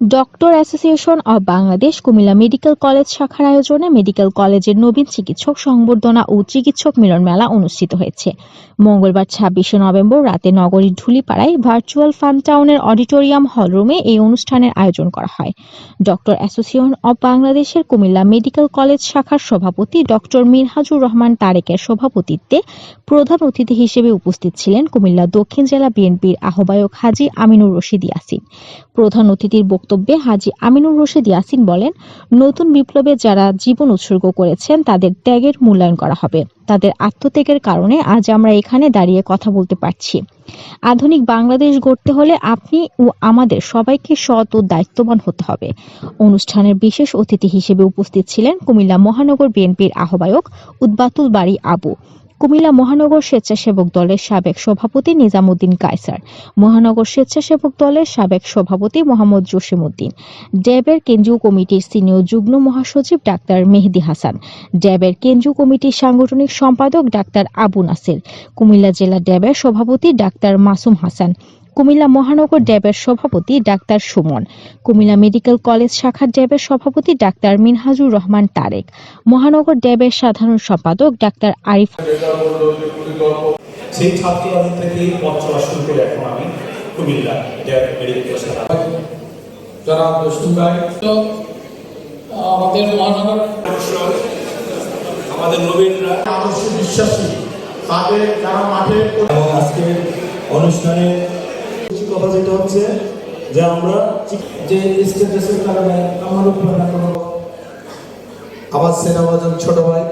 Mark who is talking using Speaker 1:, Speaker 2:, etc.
Speaker 1: Doctor association of Bangladesh Comilla medical college শাখার আয়োজনে medical কলেজের নবীন চিকিৎসক সংবর্ধনা ও চিকিৎসক মিলন মেলা অনুষ্ঠিত হয়েছে। মঙ্গলবার ছাব্বিশে নভেম্বর রাতে নগরীর ঢুলিপাড়ায় ভার্চুয়াল ফান টাউনের অডিটোরিয়াম হলরুমে এই অনুষ্ঠানের আয়োজন করা হয়। ডক্টর অ্যাসোসিয়েশন অব বাংলাদেশের কুমিল্লা মেডিকেল কলেজ শাখার সভাপতি ডক্টর মিনহাজুর রহমান তারেকের সভাপতিত্বে প্রধান অতিথি হিসেবে উপস্থিত ছিলেন কুমিল্লা দক্ষিণ জেলা বিএনপির আহ্বায়ক হাজী আমিনুর রশিদ ইয়াসিন। প্রধান অতিথির বক্তব্যে হাজী আমিনুর রশিদ ইয়াসিন বলেন, নতুন বিপ্লবে যারা জীবন উৎসর্গ করেছেন, তাদের ত্যাগের মূল্যায়ন করা হবে। তাদের আত্মত্যাগের কারণে আজ আমরা এখানে দাঁড়িয়ে কথা বলতে পারছি। আধুনিক বাংলাদেশ গড়তে হলে আপনি ও আমাদের সবাইকে সৎ ও দায়িত্ববান হতে হবে। অনুষ্ঠানের বিশেষ অতিথি হিসেবে উপস্থিত ছিলেন কুমিল্লা মহানগর বিএনপির আহ্বায়ক উদ্বাতুল বাড়ি আবু। কুমিল্লা মহানগর স্বেচ্ছাসেবক দলের সাবেক সভাপতি নিজামুদ্দিন কায়সার, মহানগর স্বেচ্ছাসেবক দলের সাবেক সভাপতি মোহাম্মদ জসিমউদ্দিন, ড্যাবের কেন্দ্রীয় কমিটির সিনিয়র যুগ্ম মহাসচিব ডাক্তার মেহেদি হাসান, ড্যাবের কেন্দ্রীয় কমিটির সাংগঠনিক সম্পাদক ডাক্তার আবু নাসির, কুমিল্লা জেলা ড্যাবের সভাপতি ডাক্তার মাসুম হাসান কুমিল্লা মহানগর ড্যাবের সভাপতি ডাক্তার সুমন, কুমিল্লা মেডিকেল কলেজ শাখার ড্যাবের সভাপতি ডাক্তার মিনহাজুর রহমান তারেক, মহানগর ড্যাবের সাধারণ সম্পাদক ডাক্তার আরিফ
Speaker 2: সেই ছাত্র থেকেই পথ করে এখন আমি কুমিল্লা ড্যাব মেডিকেল কলেজ
Speaker 3: যারা আমাদের মহানগর
Speaker 2: আমাদের নবীনরা
Speaker 4: আদর্শ বিশ্বাসী। তাদের যারা মাঠে
Speaker 5: এবং আজকের অনুষ্ঠানে কথা যেটা হচ্ছে যে আমরা
Speaker 3: যে স্ট্যাটাসের কারণে আমার উপর কোনো
Speaker 4: আমার সেনাবাজন ছোট ভাই।